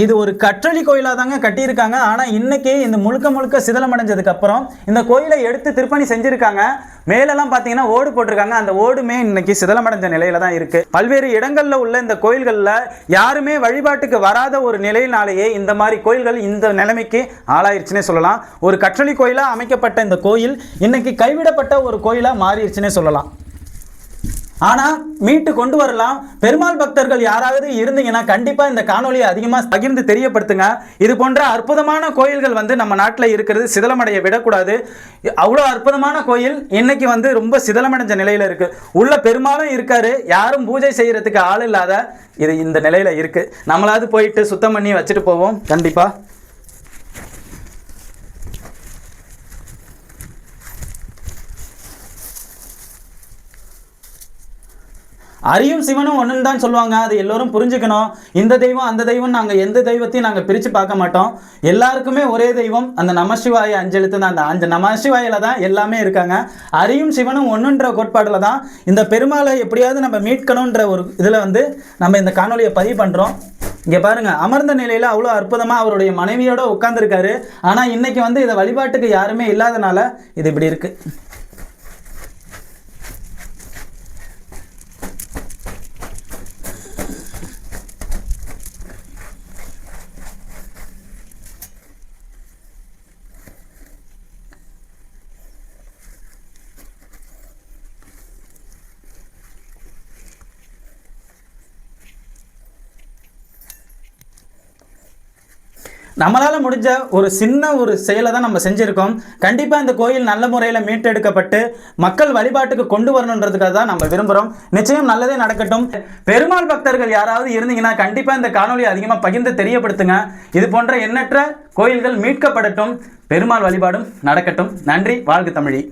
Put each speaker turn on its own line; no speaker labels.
இது ஒரு கற்றளி கோயிலாக தாங்க கட்டியிருக்காங்க. ஆனால் இன்னைக்கே இந்த முழுக்க முழுக்க சிதலம் அப்புறம் இந்த கோயிலை எடுத்து திருப்பணி செஞ்சுருக்காங்க. மேலெல்லாம் பார்த்தீங்கன்னா ஓடு போட்டிருக்காங்க. அந்த ஓடுமே இன்னைக்கு சிதலமடைஞ்ச நிலையில தான் இருக்கு. பல்வேறு இடங்களில் உள்ள இந்த கோயில்களில் யாருமே வழிபாட்டுக்கு வராத ஒரு நிலையினாலேயே இந்த மாதிரி கோயில்கள் இந்த நிலைமைக்கு ஆளாயிருச்சுன்னே சொல்லலாம். ஒரு கற்றளி கோயிலாக அமைக்கப்பட்ட இந்த கோயில் இன்னைக்கு கைவிடப்பட்ட ஒரு கோயிலாக மாறிடுச்சுன்னே சொல்லலாம். ஆனால் மீட்டு கொண்டு வரலாம். பெருமாள் பக்தர்கள் யாராவது இருந்தீங்கன்னா கண்டிப்பாக இந்த காணொலியை அதிகமாக பகிர்ந்து தெரியப்படுத்துங்க. இது போன்ற அற்புதமான கோயில்கள் வந்து நம்ம நாட்டில் இருக்கிறது சிதலமடைய விடக்கூடாது. அவ்வளோ அற்புதமான கோயில் இன்னைக்கு வந்து ரொம்ப சிதலமடைஞ்ச நிலையில் இருக்கு. உள்ள பெருமாளும் இருக்காரு. யாரும் பூஜை செய்யறதுக்கு ஆள் இல்லாத இது இந்த நிலையில் இருக்கு. நம்மளாவது போயிட்டு சுத்தம் பண்ணி வச்சுட்டு போவோம். கண்டிப்பாக அரியும் சிவனும் ஒன்றுன்னு தான் சொல்லுவாங்க. அது எல்லோரும் புரிஞ்சுக்கணும். இந்த தெய்வம் அந்த தெய்வம் நாங்கள் எந்த தெய்வத்தையும் நாங்கள் பிரித்து பார்க்க மாட்டோம். எல்லாருக்குமே ஒரே தெய்வம் அந்த நமசிவாய அஞ்செழுத்து தான் அந்த அஞ்சு நமசிவாயில் தான் எல்லாமே இருக்காங்க. அரியும் சிவனும் ஒன்றுன்ற கோட்பாடில் தான் இந்த பெருமாளை எப்படியாவது நம்ம மீட்கணுன்ற ஒரு இதில் வந்து நம்ம இந்த காணொலியை பதிவு பண்ணுறோம் இங்கே பாருங்க அமர்ந்த நிலையில் அவ்வளோ அற்புதமாக அவருடைய மனைவியோடு உட்காந்துருக்காரு ஆனால் இன்றைக்கி வந்து இதை வழிபாட்டுக்கு யாருமே இல்லாதனால இது இப்படி இருக்குது நம்மளால் முடிஞ்ச ஒரு சின்ன ஒரு செயலை தான் நம்ம செஞ்சுருக்கோம். கண்டிப்பாக இந்த கோயில் நல்ல முறையில் மீட்டெடுக்கப்பட்டு மக்கள் வழிபாட்டுக்கு கொண்டு வரணுன்றதுக்காக தான் நம்ம விரும்புகிறோம் நிச்சயம் நல்லதே நடக்கட்டும். பெருமாள் பக்தர்கள் யாராவது இருந்தீங்கன்னா கண்டிப்பாக இந்த காணொலியை அதிகமாக பகிர்ந்து தெரியப்படுத்துங்க. இது போன்ற எண்ணற்ற கோயில்கள் மீட்கப்படட்டும். பெருமாள் வழிபாடும் நடக்கட்டும். நன்றி வாழ்க தமிழி.